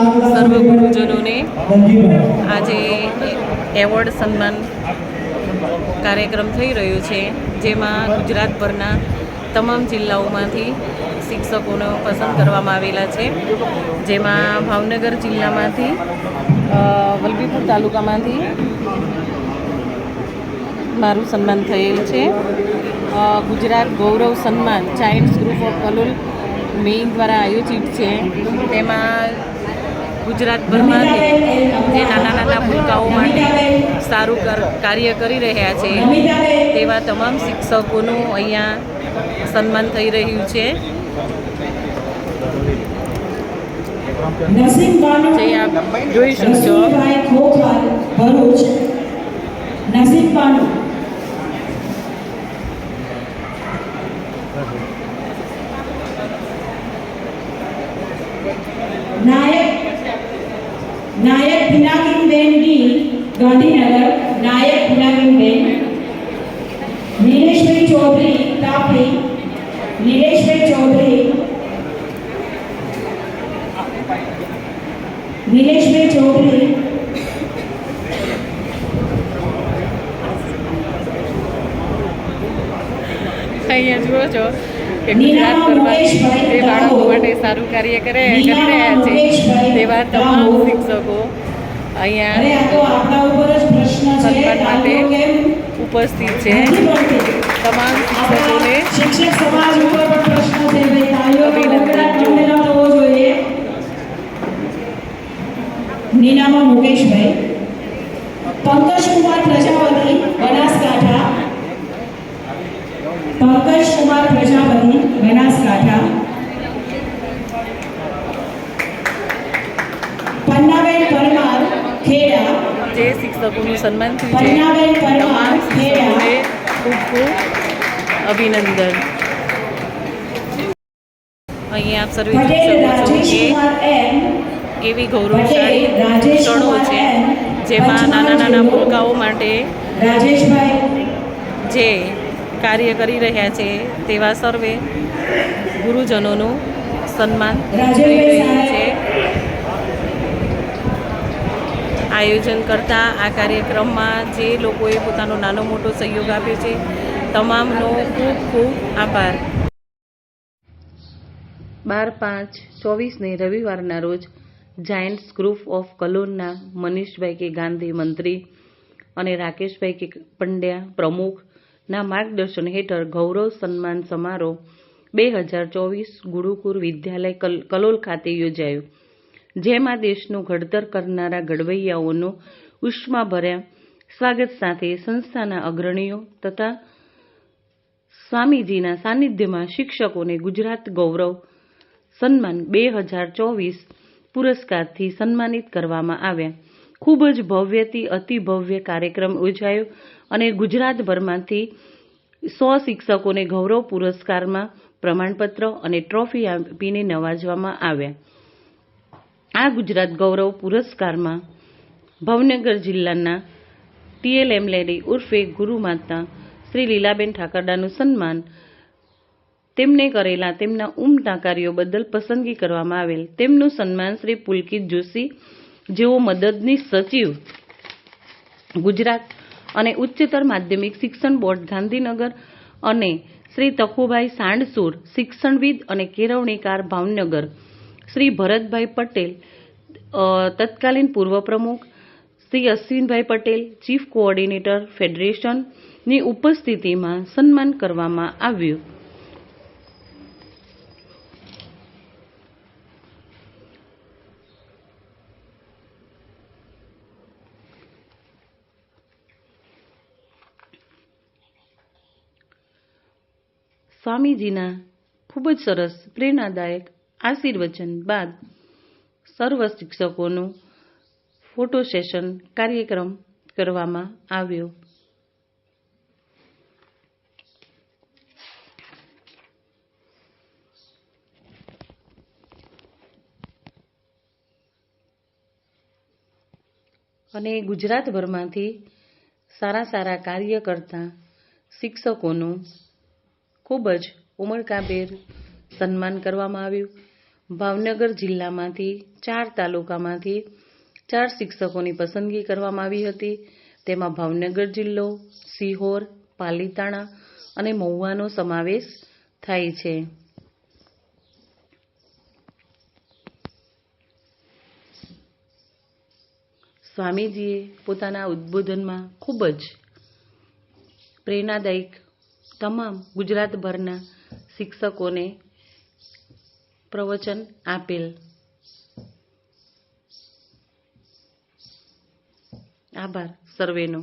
સર્વ ગુરુજનોને આજે એવોર્ડ સન્માન કાર્યક્રમ થઈ રહ્યો છે, જેમાં ગુજરાતભરના તમામ જિલ્લાઓમાંથી શિક્ષકોને પસંદ કરવામાં આવેલા છે. જેમાં ભાવનગર જિલ્લામાંથી વલભીપુર તાલુકામાંથી મારું સન્માન થયેલ છે. ગુજરાત ગૌરવ સન્માન child's group of Kalol main દ્વારા આયોજિત છે. તેમાં ગુજરાતભરમાંથી જે નાના નાના ભૂલકાઓ માટે સારું કર- કાર્ય કરી રહ્યા છે તેવા તમામ શિક્ષકોનું અહીંયા સન્માન થઈ રહ્યું છે. જે આપ જોઈ શકશો. નસીબ ખોખર નિલેશભાઈ ચૌધરી. અહીંયા જુઓ છો કે ગુજરાતભરમાં જે બાળકો માટે સારું કાર્ય કરે કરી રહ્યા છે. તેવા તમામ શિક્ષકો અહીંયા સન્માન માટે ઉપસ્થિત છે? તમામ શિક્ષકોને શિક્ષક સમાજ ઉપર પણ પ્રશ્ન છે. અભિનંદન. નીનામા મુકેશભાઈ પંકજકુમાર પ્રજાપતિ બનાસકાંઠા પંકજકુમાર પ્રજાપતિ બનાસકાંઠા પન્નાબેન પરમાર ખેડા જે શિક્ષકોનું સન્માન થયું છે પન્નાબેન પરમાર તમામ શિક્ષકોને ખેડા ખૂબ ખૂબ અભિનંદન અહીંયા આપ સર્વે જોઈ પટેલ શકો છો રાજેશ કે કુમાર એમ એવી ગૌરવશાળી ક્ષણો છે જેમાં નાના નાના ભૂલકાઓ માટે જે કાર્ય કરી રહ્યા છે તેવા સર્વે ગુરુજનોનું સન્માન થઈ રહ્યું છે. આયોજન કરતા આ કાર્યક્રમમાં જે લોકોએ પોતાનો નાનો મોટો સહયોગ આપ્યો છે તમામનો ખૂબ ખૂબ આભાર. બાર પાંચ ચોવીસને રવિવારના રોજ જાયન્ટ્સ ગ્રુપ ઓફ કલોલના મનીષભાઈ કે ગાંધી મંત્રી અને રાકેશભાઈ કે પંડ્યા પ્રમુખના માર્ગદર્શન હેઠળ ગૌરવ સન્માન સમારોહ બે હજાર ચોવીસ ગુરુકુર વિદ્યાલય કલોલ ખાતે યોજાયો. જેમાં દેશનું ઘડતર કરનારા ઘડવૈયાઓનું ઉષ્માભર્યા સ્વાગત સાથે સંસ્થાના અગ્રણીઓ તથા સ્વામીજીના સાનિધ્યમાં શિક્ષકોને ગુજરાત ગૌરવ સન્માન બે હજાર ચોવીસ પુરસ્કારથી સન્માનિત કરવામાં આવ્યા. ખૂબ જ ભવ્યથી અતિ ભવ્ય કાર્યક્રમ યોજાયો અને ગુજરાતભરમાંથી સો શિક્ષકોને ગૌરવ પુરસ્કારમાં પ્રમાણપત્ર અને ટ્રોફી આપીને નવાજવામાં આવ્યા. આ ગુજરાત ગૌરવ પુરસ્કારમાં ભાવનગર જિલ્લાના ટીએલએમ લેડી ઉર્ફે ગુરુમાતા શ્રી લીલાબેન ઠાકરડાનું સન્માન તેમને કરેલા તેમના ઉમદા કાર્યો બદલ પસંદગી કરવામાં આવેલ. તેમનું સન્માન શ્રી પુલકિત જોશી, જેઓ મદદનીશ સચિવ, ગુજરાત અને ઉચ્ચતર માધ્યમિક શિક્ષણ બોર્ડ, ગાંધીનગર અને શ્રી તખુભાઈ સાંડસુર શિક્ષણવિદ અને કેળવણીકાર ભાવનગર, શ્રી ભરતભાઈ પટેલ તત્કાલીન પૂર્વ પ્રમુખ, શ્રી અશ્વિનભાઈ પટેલ, ચીફ કોઓર્ડિનેટર ફેડરેશનની ઉપસ્થિતિમાં સન્માન કરવામાં આવ્યું. સ્વામીજીના ખૂબ જ સરસ, પ્રેરણાદાયક આશીર્વચન બાદ સર્વ શિક્ષકોનું ફોટો સેશન કાર્યક્રમ કરવામાં આવ્યો. અને ગુજરાતભરમાંથી સારા સારા કાર્ય કરતા શિક્ષકોનું ખૂબ જ ઉમળકાભેર સન્માન કરવામાં આવ્યું. ભાવનગર જિલ્લામાંથી ચાર તાલુકામાંથી ચાર શિક્ષકોની પસંદગી કરવામાં આવી હતી. તેમાં ભાવનગર જિલ્લો, સિહોર, પાલીતાણા અને મહુવાનો સમાવેશ થાય છે. સ્વામીજીએ પોતાના ઉદ્બોધનમાં ખૂબ જ પ્રેરણાદાયક તમામ ગુજરાતભરના શિક્ષકોને પ્રવચન આપેલ. આભાર સર્વેનો.